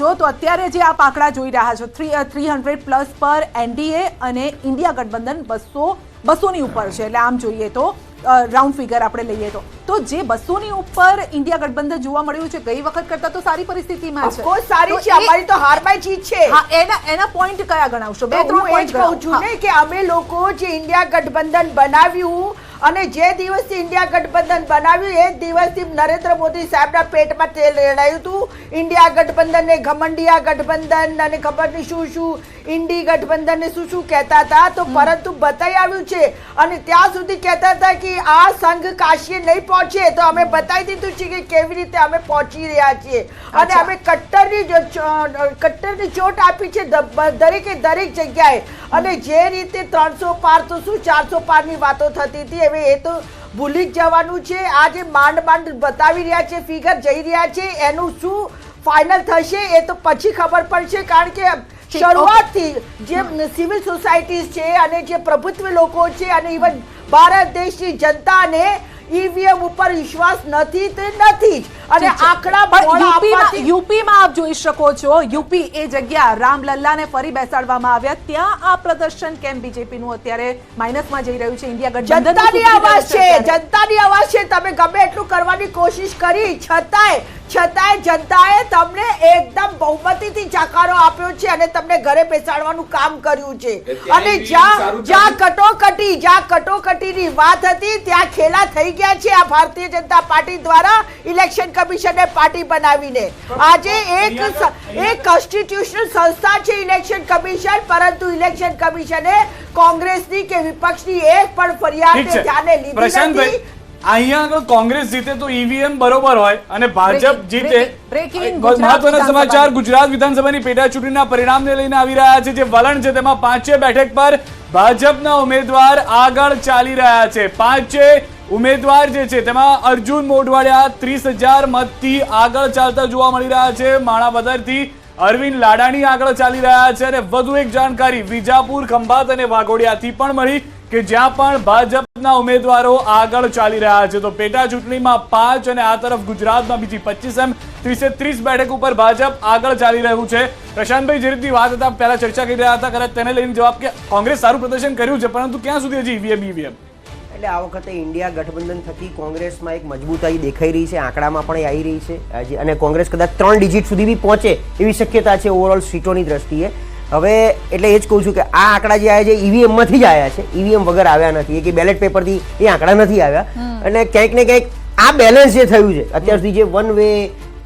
જો તો અત્યારે જે આપ આંકડા જોઈ રહ્યા છો થ્રી થ્રી હંડ્રેડ પ્લસ પર એનડીએ અને ઇન્ડિયા ગઠબંધન બસો બસોની ઉપર છે. એટલે આમ જોઈએ તો રાઉન્ડ ફિગર આપણે લઈએ તો. તો જે બસોની ઉપર ઇન્ડિયા ગઠબંધન જોવા મળ્યું છે ગઈ વખત કરતા તો સારી પરિસ્થિતિમાં છે. ઓફકોર્સ સારી છે. અમારી તો હારમાય જીત છે. હા એના એના પોઈન્ટ કયા ગણાવશો? બે ત્રણ પોઈન્ટ કહું છું ને કે અમે લોકો જે ઇન્ડિયા ગઠબંધન બનાવ્યું અને જે દિવસથી ઇન્ડિયા ગઠબંધન બનાવ્યું, એ દિવસથી નરેન્દ્ર મોદી સાહેબના પેટમાં તેલ રેડાયું હતું. ઇન્ડિયા ગઠબંધન ને ઘમંડિયા ગઠબંધન, અને ખબર નહીં શું શું ઇન્ડી ગઠબંધનને શું શું કહેતા હતા તો પરંતુ બતાવી આવ્યું છે અને ત્યાં સુધી કહેતા હતા કે આ સંઘ કાશીએ નહીં પહોંચે તો અમે બતાવી દીધું છે કે કેવી રીતે અમે પહોંચી રહ્યા છીએ. અને અમે કટ્ટરની કટ્ટરની ચોટ આપી છે દરેકે દરેક જગ્યાએ. અને જે રીતે ત્રણસો પાર તો શું ચારસો પારની વાતો થતી હતી હવે એ તો ભૂલી જ જવાનું છે. આ જે માંડ માંડ બતાવી રહ્યા છે ફિગર જઈ રહ્યા છે. એનું શું ફાઇનલ થશે એ તો પછી ખબર પડશે કારણ કે શરૂઆતથી જે સિવિલ સોસાયટીઝ છે અને જે પ્રભુત્વ લોકો છે અને ઇવન ભારત દેશની જનતાને ઈવીએમ ઉપર વિશ્વાસ નથી, તે નથી જ. અને આંકડા યુપીમાં યુપીમાં આપ જોઈ શકો છો યુપી એ જગ્યા રામલલ્લાને ફરી બેસાડવામાં આવ્યા. ત્યાં આ પ્રદર્શન કેમ બીજેપીનું અત્યારે માઇનસમાં જઈ રહ્યું છે? ઇન્ડિયા જનતાની આવાજ છે જનતાની આવાજ છે. તમે ગમે એટલું કરવાની કોશિશ કરી. છતાંય છતાંય જનતાએ તમને એકદમ બહુમતીથી જાકારો આપ્યો છે અને તમને ઘરે બેસાડવાનું કામ કર્યું છે. અને જ્યાં જ્યાં કટોકટી જ્યાં કટોકટીની વાત હતી ત્યાં ખેલા થઈ ગયા છે આ ભારતીય જનતા પાર્ટી દ્વારા. ઇલેક્શન કમિશને પાર્ટી બનાવીને. આજે એક એક કોન્સ્ટિટ્યુશનલ સંસ્થા છે ઇલેક્શન કમિશન પરંતુ ઇલેક્શન કમિશને કોંગ્રેસની કે વિપક્ષની એક પણ ફરિયાદ ધ્યાને લીધી નથી. અહીંયા આગળ કોંગ્રેસ જીતે તો ઈવીએમ બરોબર હોય અને ભાજપ જીતે. મહત્વના સમાચાર ગુજરાત વિધાનસભાની પેટા ચૂંટણીના પરિણામને લઈને આવી રહ્યા છે જે વલણ છે તેમાં પાંચે બેઠક પર ભાજપના ઉમેદવાર આગળ ચાલી રહ્યા છે. પાંચે ઉમેદવાર જે છે, તેમાં અર્જુન મોઢવાડિયા ત્રીસ હજાર મતથી આગળ ચાલતા જોવા મળી રહ્યા છે. માણાવદરથી અરવિંદ લાડાણી આગળ ચાલી રહ્યા છે અને વધુ એક જાણકારી વિજાપુર, ખંભાત અને વાઘોડિયાથી પણ મળી કે જ્યાં પણ ભાજપના ઉમેદવારો આગળ ચાલી રહ્યા છે. તો પેટા ચૂંટણીમાં પાંચ અને આ તરફ ગુજરાતમાં બીજી પચીસ એમ, ત્રીસે ત્રીસ બેઠક ઉપર ભાજપ આગળ ચાલી રહ્યું છે. પ્રશાંતભાઈ, જે રીતની વાત હતા, પહેલા ચર્ચા કરી રહ્યા હતા, કદાચ તેને લઈને જવાબ કે કોંગ્રેસ સારું પ્રદર્શન કર્યું છે, પરંતુ ક્યાં સુધી હજી ઈવીએમ ઈવીએમ એટલે આ વખતે ઇન્ડિયા ગઠબંધન થકી કોંગ્રેસમાં એક મજબૂતાઈ દેખાઈ રહી છે આંકડામાં પણ આવી રહી છે. અને કોંગ્રેસ કદાચ ત્રણ ડિજિટ સુધી બી પહોંચે એવી શક્યતા છે ઓવરઓલ સીટોની દ્રષ્ટિએ. હવે એટલે એ જ કહું છું કે આ આંકડા જે આવ્યા છે ઈવીએમમાંથી જ આવ્યા છે. ઈવીએમ વગર આવ્યા નથી. એ કે બેલેટ પેપરથી એ આંકડા નથી આવ્યા. અને ક્યાંક ને ક્યાંક આ બેલેન્સ જે થયું છે અત્યાર સુધી જે વન વે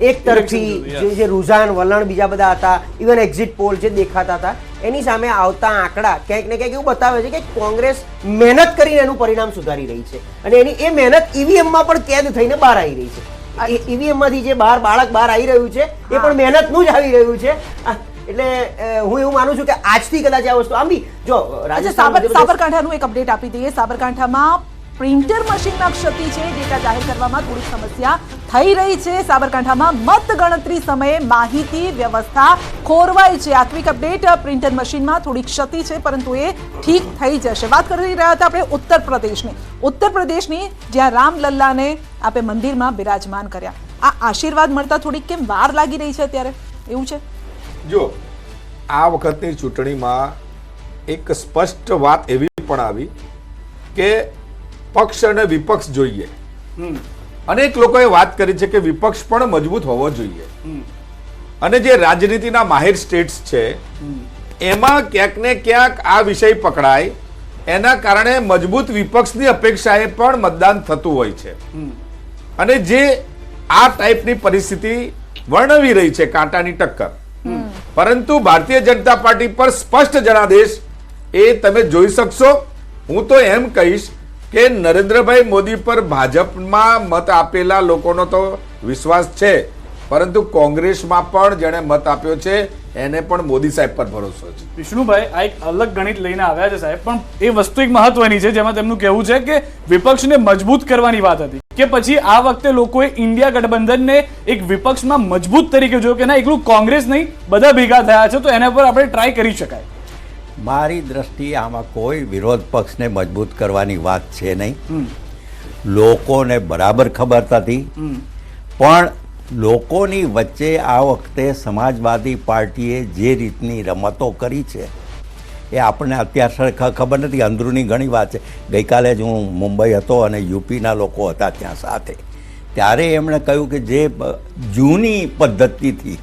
એક તરફી જે જે રુઝાન વલણ બીજા બધા હતા ઇવન એક્ઝિટ પોલ જે દેખાતા હતા એની સામે આવતા આંકડા ક્યાંક ને ક્યાંક એવું બતાવે છે કે કોંગ્રેસ મહેનત કરીને એનું પરિણામ સુધારી રહી છે. અને એની એ મહેનત ઈવીએમમાં પણ કેદ થઈને બહાર આવી રહી છે. ઈવીએમમાંથી જે બહાર બાળક બહાર આવી રહ્યું છે એ પણ મહેનતનું જ આવી રહ્યું છે. એટલે હું એવું માનું છું કે આજથી કદાચ આ વસ્તુ આમ બી જો સાબરકાંઠાનું એક અપડેટ આપી દઈએ. સાબરકાંઠામાં પ્રિન્ટર મશીનમાં ક્ષતિ છે, ડેટા જાહેર કરવામાં થોડી સમસ્યા થઈ રહી છે. સાબરકાંઠામાં મત ગણતરી સમયે માહિતી વ્યવસ્થા ખોરવાઈ છે. આ અપડેટ પ્રિન્ટર મશીનમાં થોડી ક્ષતિ છે, પરંતુ એ ઠીક થઈ જશે. વાત કરી રહ્યા હતા આપણે ઉત્તર પ્રદેશની ઉત્તર પ્રદેશની જ્યાં રામલલ્લાને આપે મંદિરમાં બિરાજમાન કર્યા. આ આશીર્વાદ મળતા થોડીક કેમ વાર લાગી રહી છે અત્યારે? એવું છે? જો, આ વખતની ચૂંટણીમાં એક સ્પષ્ટ વાત એવી પણ આવી કે પક્ષ અને વિપક્ષ જોઈએ. અનેક લોકોએ વાત કરી છે કે વિપક્ષ પણ મજબૂત હોવો જોઈએ. અને જે રાજનીતિના માહિર સ્ટેટ્સ છે એમાં ક્યાંક ને ક્યાંક આ વિષય પકડાય. એના કારણે મજબૂત વિપક્ષની અપેક્ષાએ પણ મતદાન થતું હોય છે. અને જે આ ટાઈપની પરિસ્થિતિ વર્ણવી રહી છે કાંટાની ટક્કર. પરંતુ ભારતીય જનતા પાર્ટી પર સ્પષ્ટ જનાદેશ એ તમે જોઈ શકશો. હું તો એમ કહીશ કે નરેન્દ્રભાઈ મોદી પર ભાજપમાં મત આપેલા લોકોનો તો વિશ્વાસ છે, પરંતુ કોંગ્રેસમાં પણ જેણે મત આપ્યો છે, એને પણ મોદી સાહેબ પર ભરોસો છે. વિષ્ણુભાઈ, આ એક અલગ ગણિત લઈને આવ્યા છે સાહેબ, પણ એ વસ્તુ એક મહત્વની છે, જેમાં તેમનું કહેવું છે કે વિપક્ષને મજબૂત કરવાની વાત હતી. કે પછી આ વખતે લોકોએ ઇન્ડિયા ગઠબંધનને એક વિપક્ષમાં મજબૂત તરીકે જોયું કે ના, એકલું કોંગ્રેસ નહીં, બધા ભેગા થયા છે, તો એના પર આપણે ટ્રાય કરી શકાય. મારી દ્રષ્ટિએ આમાં કોઈ વિરોધ પક્ષને મજબૂત કરવાની વાત છે નહીં. લોકોને બરાબર ખબર હતી પણ લોકોની વચ્ચે આ વખતે સમાજવાદી પાર્ટીએ જે રીતની રમતો કરી છે એ આપણને અત્યાર સરખા ખબર નથી અંદરૂની ઘણી વાત છે. ગઈકાલે જ હું મુંબઈ હતો અને યુપીના લોકો હતા ત્યાં સાથે. ત્યારે એમણે કહ્યું કે જે જૂની પદ્ધતિથી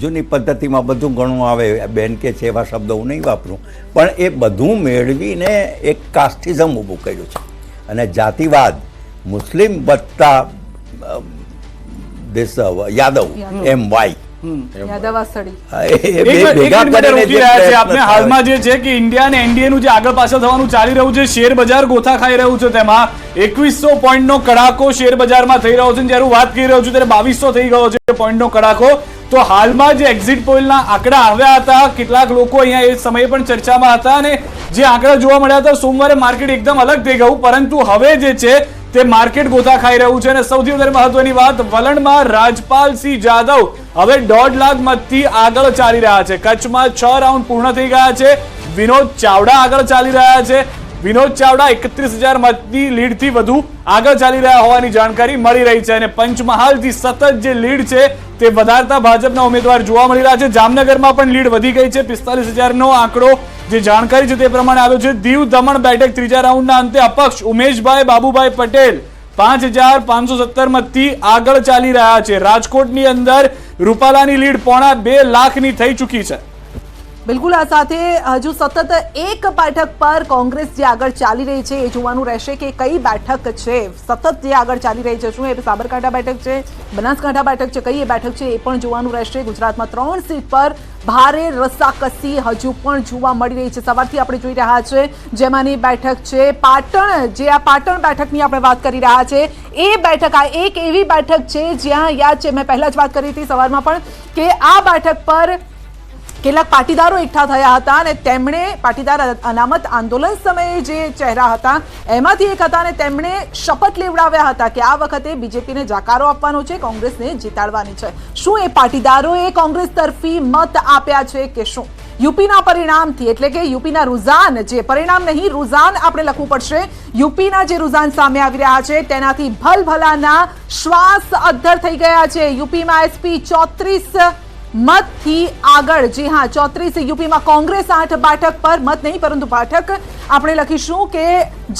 જૂની પદ્ધતિમાં બધું ઘણું આવે બેન કે છે એવા શબ્દો હું નહીં વાપરું. પણ એ બધું મેળવીને એક કાસ્ટિઝમ ઊભું કર્યું છે. અને જાતિવાદ મુસ્લિમ વત્તા દેશ યાદવ. એમ વાય યાદવાસળી એક મિનિટ- એક મિનિટ માટે રોકી રહ્યા છે આપને. હાલમાં જે છે કે ઇન્ડિયા અને એનડીએ નું જે આગળ પાછળ થવાનું ચાલી રહ્યું છે શેર બજાર ગોથા ખાઈ રહ્યું છે તેમાં. એકવીસો પોઈન્ટ નો કડાકો શેર બજારમાં થઈ રહ્યો છે. જ્યારે હું વાત કરી રહ્યો છું ત્યારે બાવીસો થઈ ગયો છે પોઈન્ટ નો કડાકો. તો હાલમાં જે એક્ઝિટ પોલના આંકડા આવ્યા હતા કેટલાક લોકો અહીંયા એ સમયે પણ ચર્ચામાં હતા અને જે આંકડા જોવા મળ્યા હતા સોમવારે માર્કેટ એકદમ અલગ થઈ ગયું. પરંતુ હવે જે છે તે માર્કેટ ગોથા ખાઈ રહ્યું છે. અને સૌથી વધારે મહત્વની વાત વલણમાં રાજપાલસિંહ જાદવ. હવે દોઢ લાખ મતથી આગળ ચાલી રહ્યા છે. કચ્છમાં છ રાઉન્ડ પૂર્ણ થઈ ગયા છે. વિનોદ ચાવડા આગળ ચાલી રહ્યા છે. વિનોદ ચાવડા એકત્રીસ હજાર મતની લીડથી વધુ આગળ ચાલી રહ્યા હોવાની જાણકારી મળી રહી છે અને પંચમહાલથી સતત જે લીડ છે તે વધારતા ભાજપના ઉમેદવાર જોવા મળી રહ્યા છે. જામનગરમાં પણ લીડ વધી ગઈ છે. પિસ્તાલીસ હજારનો આંકડો જે જાણકારી છે તે પ્રમાણે આવ્યો છે. દીવ દમણ બેઠક ત્રીજા રાઉન્ડના અંતે અપક્ષ ઉમેશભાઈ બાબુભાઈ પટેલ પાંચ હજાર પાંચસો સત્તર મતથી આગળ ચાલી રહ્યા છે. રાજકોટની અંદર રૂપાલાની લીડ પોણા બે લાખની થઈ ચૂકી છે. બિલકુલ, આ સાથે હજુ સતત એક બેઠક પર કોંગ્રેસ જે આગળ ચાલી રહી છે એ જોવાનું રહેશે કે કઈ બેઠક છે. સતત જે આગળ ચાલી રહી છે, શું એ સાબરકાંઠા બેઠક છે, બનાસકાંઠા બેઠક છે, કઈ એ બેઠક છે એ પણ જોવાનું રહેશે. ગુજરાતમાં ત્રણ સીટ પર ભારે રસાકસી હજુ પણ જોવા મળી રહી છે. સવારથી આપણે જોઈ રહ્યા છે જેમાંની બેઠક છે પાટણ. જે આ પાટણ બેઠકની આપણે વાત કરી રહ્યા છે, એ બેઠક આ એક એવી બેઠક છે જ્યાં યાદ છે, મેં પહેલાં જ વાત કરી હતી સવારમાં પણ, કે આ બેઠક પર કેટલાક પાટીદારો એકઠા થયા હતા અને તેમણે પાટીદાર અનામત આંદોલન સમયે જે ચહેરા હતા, એમાંથી એક હતા અને તેમણે શપથ લેવડાવ્યા હતા કે આ વખતે બીજેપીને જાકારો આપવાનો છે, કોંગ્રેસને જીતાડવાની છે. શું એ પાટીદારોએ કોંગ્રેસ તરફી મત આપ્યા છે કે શું? યુપીના પરિણામથી, એટલે કે યુપીના રુઝાન, જે પરિણામ નહીં, રુઝાન આપણે લખવું પડશે. યુપીના જે રુઝાન સામે આવી રહ્યા છે, તેનાથી ભલભલાના શ્વાસ અદ્ધર થઈ ગયા છે. યુપીમાં એસપી ચોત્રીસ મતથી આગળ. જી હા, ચોત્રીસ યુપીમાં કોંગ્રેસ આઠ બેઠક પર મત નહીં, પરંતુ બેઠક આપણે લખીશું કે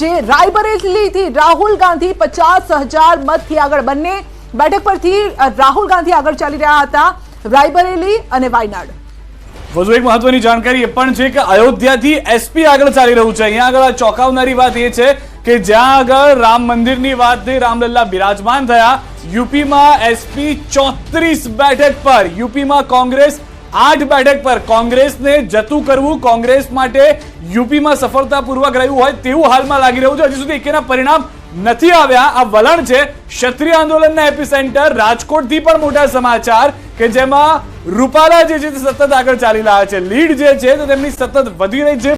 જે રાયબરેલીથી રાહુલ ગાંધી પચાસ હજાર મતથી આગળ બંને બેઠક પરથી રાહુલ ગાંધી આગળ ચાલી રહ્યા હતા, રાયબરેલી અને વાયનાડ. વધુ એક મહત્વની જાણકારી એ પણ છે કે અયોધ્યાથી એસપી આગળ ચાલી રહ્યું છે. અહીંયા આગળ ચોંકાવનારી વાત એ છે કે જ્યાં આગળ રામ મંદિરની વાત થઈ, રામલલ્લા બિરાજમાન થયા, યુપીમાં એસપી ચોત્રીસ બેઠક પર, યુપીમાં કોંગ્રેસ આઠ બેઠક પર. કોંગ્રેસને જતું કરવું કોંગ્રેસ માટે યુપીમાં સફળતાપૂર્વક રહ્યું હોય તેવું હાલમાં લાગી રહ્યું છે. હજી સુધી એકેના પરિણામ નથી આવ્યા. આ વલણ છે ક્ષત્રિય આંદોલનના એપિસેન્ટર રાજકોટથી પણ મોટા સમાચાર કે જેમાં રૂપાલા જે છે સતત આગળ ચાલી રહ્યા છે. લીડ જે છે તો તેમની સતત વધી રહી છે.